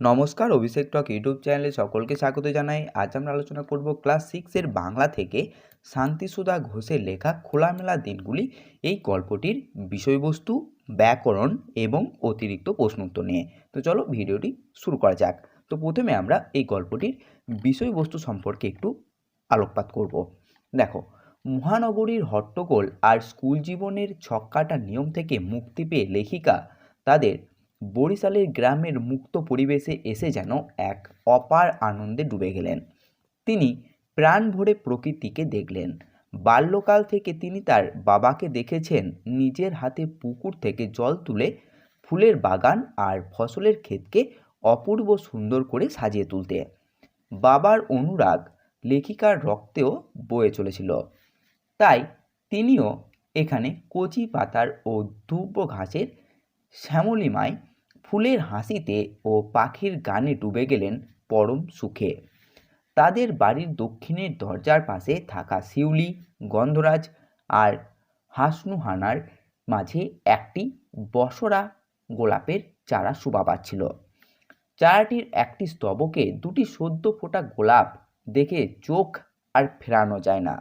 নমস্কার, অভিষেক টক ইউটিউব চ্যানেলে সকলকে স্বাগত জানাই। আজ আমরা আলোচনা করব ক্লাস সিক্সের বাংলা থেকে শান্তিসুধা ঘোষের লেখা খোলামেলা দিনগুলি, এই গল্পটির বিষয়বস্তু, ব্যাকরণ এবং অতিরিক্ত প্রশ্নোত্তর নিয়ে। তো চলো ভিডিওটি শুরু করা যাক। তো প্রথমে আমরা এই গল্পটির বিষয়বস্তু সম্পর্কে একটু আলোকপাত করব। দেখো, মহানগরীর হট্টগোল আর স্কুল জীবনের ছক্কাটা নিয়ম থেকে মুক্তি পেয়ে লেখিকা তাদের বরিশালের গ্রামের মুক্ত পরিবেশে এসে যেন এক অপার আনন্দে ডুবে গেলেন। তিনি প্রাণ ভরে প্রকৃতিকে দেখলেন। বাল্যকাল থেকে তিনি তার বাবাকে দেখেছেন। নিজের হাতে পুকুর থেকে জল তুলে ফুলের বাগান আর ফসলের ক্ষেতকে অপূর্ব সুন্দর করে সাজিয়ে তুলতে। বাবার অনুরাগ লেখিকার রক্তেও বয়ে চলেছিল। তাই তিনিও এখানে কচি পাতার ও দুব্য ঘাসের শ্যামলিমায় ফুলের হাসিতে ও পাখির গানে ডুবে গেলেন পরম সুখে। তাদের বাড়ির দক্ষিণের দরজার পাশে থাকা শিউলি, গন্ধরাজ আর হাসনুহানার মাঝে একটি বসরা গোলাপের চারা শোভা পাচ্ছিল। চারাটির একটি স্তবকে দুটি সদ্য ফোটা গোলাপ দেখে চোখ আর ফেরানো যায় না।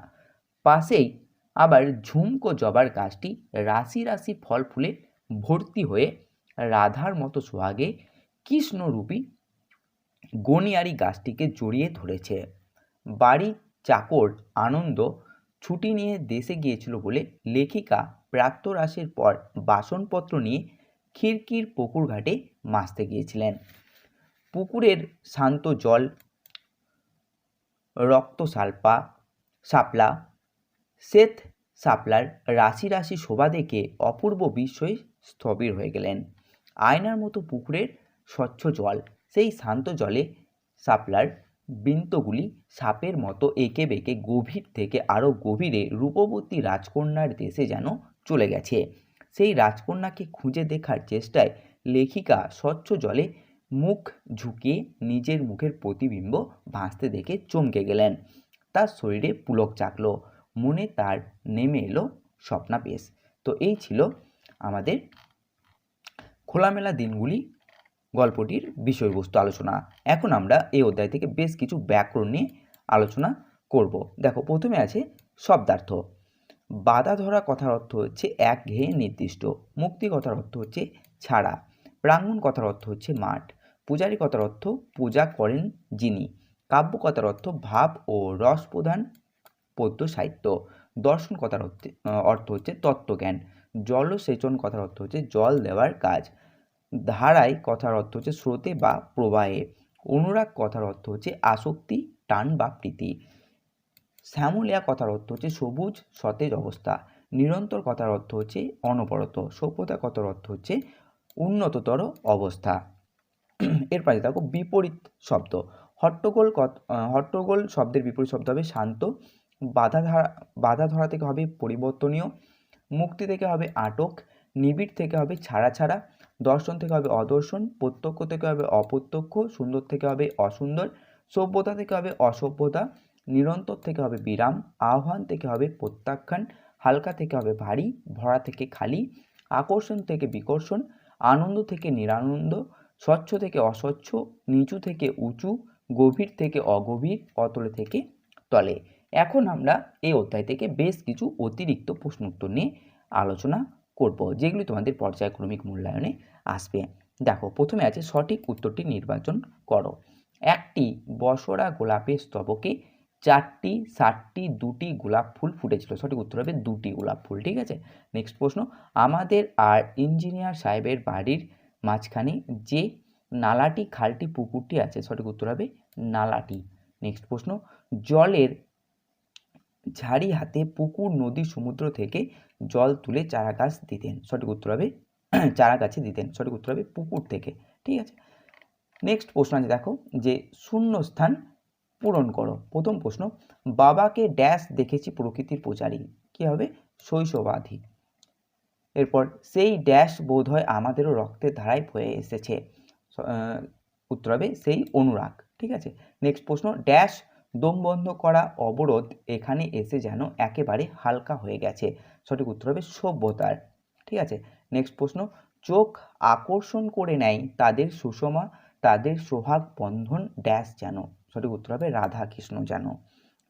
পাশেই আবার ঝুমকো জবার গাছটি রাশি রাশি ফল ফুলে ভর্তি হয়ে রাধার মতো সোহাগে কৃষ্ণরূপী গনিয়ারি গাছটিকে জড়িয়ে ধরেছে। বাড়ির চাকর, আনন্দ, ছুটি নিয়ে দেশে গিয়েছিল বলে লেখিকা প্রাত্যরাসের পর বাসনপত্র নিয়ে খিড়কির পুকুর ঘাটে মাসতে গিয়েছিলেন। পুকুরের শান্ত জল, রক্ত সালপা, শাপলা, শ্বেত শাপলার রাশি রাশি শোভা দেখে অপূর্ব বিস্ময়ে স্থবির হয়ে গেলেন। আয়নার মতো পুকুরের স্বচ্ছ জল, সেই শান্ত জলে শাপলার বৃন্তগুলি সাপের মতো এঁকে বেঁকে গভীর থেকে আরও গভীরে রূপবতী রাজকন্যার দেশে যেন চলে গেছে। সেই রাজকন্যাকে খুঁজে দেখার চেষ্টায় লেখিকা স্বচ্ছ জলে মুখ ঝুঁকিয়ে নিজের মুখের প্রতিবিম্ব ভাসতে দেখে চমকে গেলেন। তার শরীরে পুলক চাকলো মনে তার নেমে এলো স্বপ্নাবেশ। তো এই ছিল আমাদের খোলামেলা দিনগুলি, গল্পটির বিষয়বস্তু আলোচনা। এখন আমরা এই অধ্যায় থেকে বেশ কিছু ব্যাকরণ নিয়ে আলোচনা করব। দেখো, প্রথমে আছে শব্দার্থ। বাধা ধরা কথার অর্থ হচ্ছে এক ঘেয়ে নির্দিষ্ট। মুক্তি কথার অর্থ হচ্ছে ছাড়া। প্রাঙ্গণ কথার অর্থ হচ্ছে মাঠ। পূজারী কথার অর্থ পূজা করেন যিনি। কাব্য কথার অর্থ ভাব ও রস প্রধান পদ্য সাহিত্য। দর্শন কথার অর্থ হচ্ছে তত্ত্বজ্ঞান। জলসেচন কথার অর্থ হচ্ছে জল দেওয়ার কাজ। ধারায় কথার অর্থ হচ্ছে স্রোতে বা প্রবাহে। অনুরাগ কথার অর্থ হচ্ছে আসক্তি, টান বা প্রীতি। শ্যামলিয়া কথার অর্থ হচ্ছে সবুজ, সতেজ অবস্থা। নিরন্তর কথার অর্থ হচ্ছে অনবরত। সভ্যতা কথার অর্থ হচ্ছে উন্নততর অবস্থা। এরপরে দেখো বিপরীত শব্দ। হট্টগোল হট্টগোল শব্দের বিপরীত শব্দ হবে শান্ত। বাধা ধারা বাধা ধরা থেকে হবে পরিবর্তনীয় মুক্তি থেকে হবে আটক নিবিড় থেকে হবে ছাড়া ছাড়া দর্শন থেকে হবে অদর্শন প্রত্যক্ষ থেকে হবে অপ্রত্যক্ষ সুন্দর থেকে হবে অসুন্দর সভ্যতা থেকে হবে অসভ্যতা নিরন্তর থেকে হবে বিরাম আহ্বান থেকে হবে প্রত্যাখ্যান হালকা থেকে হবে ভারী ভরা থেকে খালি আকর্ষণ থেকে বিকর্ষণ আনন্দ থেকে নিরানন্দ স্বচ্ছ থেকে অস্বচ্ছ নিচু থেকে উঁচু গভীর থেকে অগভীর অতলে থেকে তলে এখন আমরা এই অধ্যায় থেকে বেশ কিছু অতিরিক্ত প্রশ্ন উত্তর নিয়ে আলোচনা করব, যেগুলি তোমাদের পর্যায়ক্রমিক মূল্যায়নে আসবে। দেখো, প্রথমে আছে সঠিক উত্তরটি নির্বাচন করো। একটি বসরা গোলাপের স্তবকে চারটি ষাটটি দুটি গোলাপ ফুল ফুটেছিল। সঠিক উত্তর হবে দুটি গোলাপ ফুল, ঠিক আছে? নেক্সট প্রশ্ন, আমাদের আর ইঞ্জিনিয়ার সাহেবের বাড়ির মাঝখানে যে নালাটি, খালটি, পুকুরটি আছে, সঠিক উত্তর হবে নালাটি। নেক্সট প্রশ্ন, জলের ঝাড়ি হাতে পুকুর, নদী, সমুদ্র থেকে জল তুলে চারা গাছ দিতেন। সঠিক উত্তর হবে চারা গাছে দিতেন। সঠিক উত্তর হবে পুকুর থেকে। ঠিক আছে? নেক্সট প্রশ্ন আছে দেখো, যে শূন্য স্থান পূরণ করো। প্রথম প্রশ্ন, বাবাকে ড্যাশ দেখেছি প্রকৃতির পূজারী। কী হবে? শৈশবাধি। এরপর, সেই ড্যাশ বোধ হয় আমাদেরও রক্তের ধারায় বয়ে এসেছে। উত্তর হবে সেই অনুরাগ। ঠিক আছে? নেক্সট প্রশ্ন, ড্যাশ দম বন্ধ করা অবরোধ এখানে এসে যেন একেবারে হালকা হয়ে গেছে। সঠিক উত্তর হবে সভ্যতার। ঠিক আছে? নেক্সট প্রশ্ন। চোখ আকর্ষণ করে নেয় তাদের সুষমা, তাদের সোহাগ বন্ধন ড্যাশ যেন। সঠিক উত্তর হবে রাধা কৃষ্ণ যেন।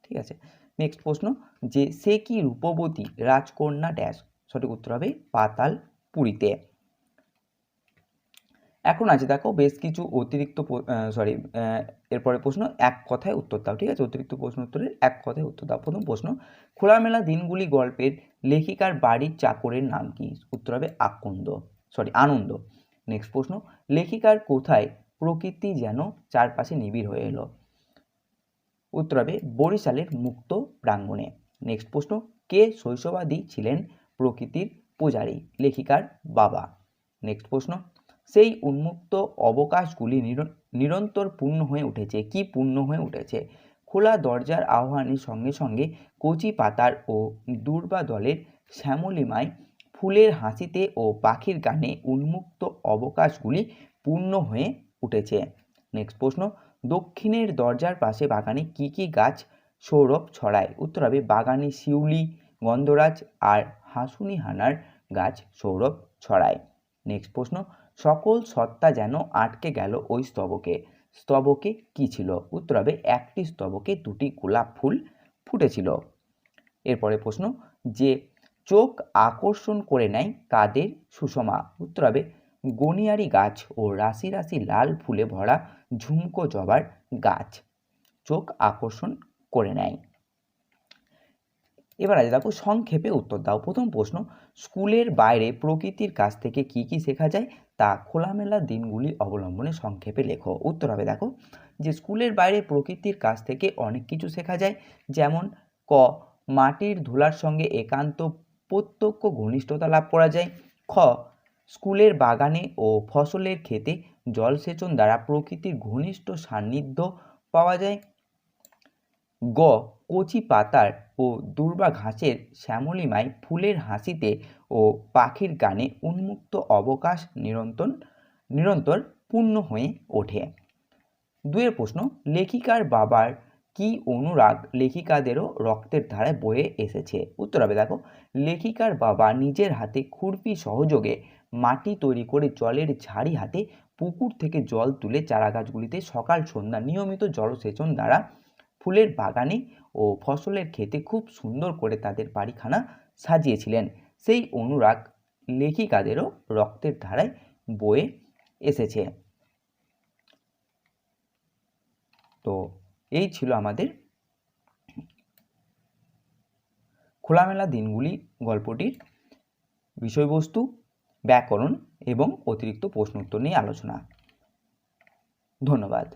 ঠিক আছে? নেক্সট প্রশ্ন। যে সে কি রূপবতী? রাজকন্যা ড্যাশ সঠিক উত্তর হবে পাতাল পুরীতে। এখন আছে, দেখো বেশ কিছু অতিরিক্ত সরি এরপরে প্রশ্ন, এক কথায় উত্তর দাও, ঠিক আছে? অতিরিক্ত প্রশ্ন উত্তরের এক কথায় উত্তর দাও। প্রথম প্রশ্ন, খোলামেলা দিনগুলি গল্পের লেখিকার বাড়ির চাকরের নাম কি? উত্তর হবে আকন্দ সরি আনন্দ। নেক্সট প্রশ্ন, লেখিকার কোথায় প্রকৃতি যেন চারপাশে নিবিড় হয়ে এলো? উত্তর হবে বরিশালের মুক্ত প্রাঙ্গণে। নেক্সট প্রশ্ন, কে শৈশবাদী ছিলেন প্রকৃতির পূজারী, লেখিকার বাবা? নেক্সট প্রশ্ন সেই উন্মুক্ত অবকাশগুলি নির- নিরন্তর পূর্ণ হয়ে উঠেছে। কি পূর্ণ হয়ে উঠেছে? খোলা দরজার আহ্বানের সঙ্গে সঙ্গে কচি পাতার ও দূর্বা দলের শ্যামলিমায় ফুলের হাসিতে ও পাখির গানে উন্মুক্ত অবকাশগুলি পূর্ণ হয়ে উঠেছে। নেক্সট প্রশ্ন, দক্ষিণের দরজার পাশে বাগানে কি কি গাছ সৌরভ ছড়ায়? উত্তর হবে, বাগানে শিউলি, গন্ধরাজ আর হাসুনি হানার গাছ সৌরভ ছড়ায়। নেক্সট প্রশ্ন সকল সত্তা যেন আটকে গেল ওই স্তবকে। স্তবকে কি ছিল? উত্তর হবে, একটি স্তবকে দুটি গোলাপ ফুল ফুটেছিল। এরপরে প্রশ্ন, যে চোখ আকর্ষণ করে নেয় কাদের? সুষমা। উত্তর হবে, গনিয়ারি গাছ ও রাশি রাশি লাল ফুলে ভরা ঝুমকো জবার গাছ। চোখ আকর্ষণ করে নেয়। এবার আছে দেখো সংক্ষেপে উত্তর দাও। প্রথম প্রশ্ন, স্কুলের বাইরে প্রকৃতির কাছ থেকে কি কি শেখা যায়? তা খোলামেলা দিনগুলি অবলম্বনে সংক্ষেপে লেখো। উত্তর হবে দেখো, যে স্কুলের বাইরে প্রকৃতির কাছ থেকে অনেক কিছু শেখা যায়। যেমন, ক, মাটির ধুলার সঙ্গে একান্ত প্রত্যক্ষ ঘনিষ্ঠতা লাভ করা যায়। খ, স্কুলের বাগানে ও ফসলের ক্ষেতে জলসেচন দ্বারা প্রকৃতির ঘনিষ্ঠ সান্নিধ্য পাওয়া যায়। গ, কচি পাতার ও দুর্বা ঘাসের শ্যামলিমায় ফুলের হাসিতে ও পাখির গানে উন্মুক্ত অবকাশ নিরন্তর নিরন্তর পূর্ণ হয়ে ওঠে। দুয়ের প্রশ্ন, লেখিকার বাবার কি অনুরাগ লেখিকাদেরও রক্তের ধারায় বয়ে এসেছে? উত্তর হবে, দেখো, লেখিকার বাবা নিজের হাতে খুরপি সহযোগে মাটি তৈরি করে জলের ঝাড়ি হাতে পুকুর থেকে জল তুলে চারাগাছগুলিতে সকাল সন্ধ্যা নিয়মিত জলসেচন দ্বারা ফুলের বাগানে ও ফসলের ক্ষেতে খুব সুন্দর করে তাদের বাড়িখানা সাজিয়েছিলেন। সেই অনুরাগ লেখিকাদেরও রক্তের ধারায় বয়ে এসেছে। তো এই ছিল আমাদের খোলামেলা দিনগুলি গল্পটির বিষয়বস্তু, ব্যাকরণ এবং অতিরিক্ত প্রশ্ন উত্তর নিয়ে আলোচনা। ধন্যবাদ।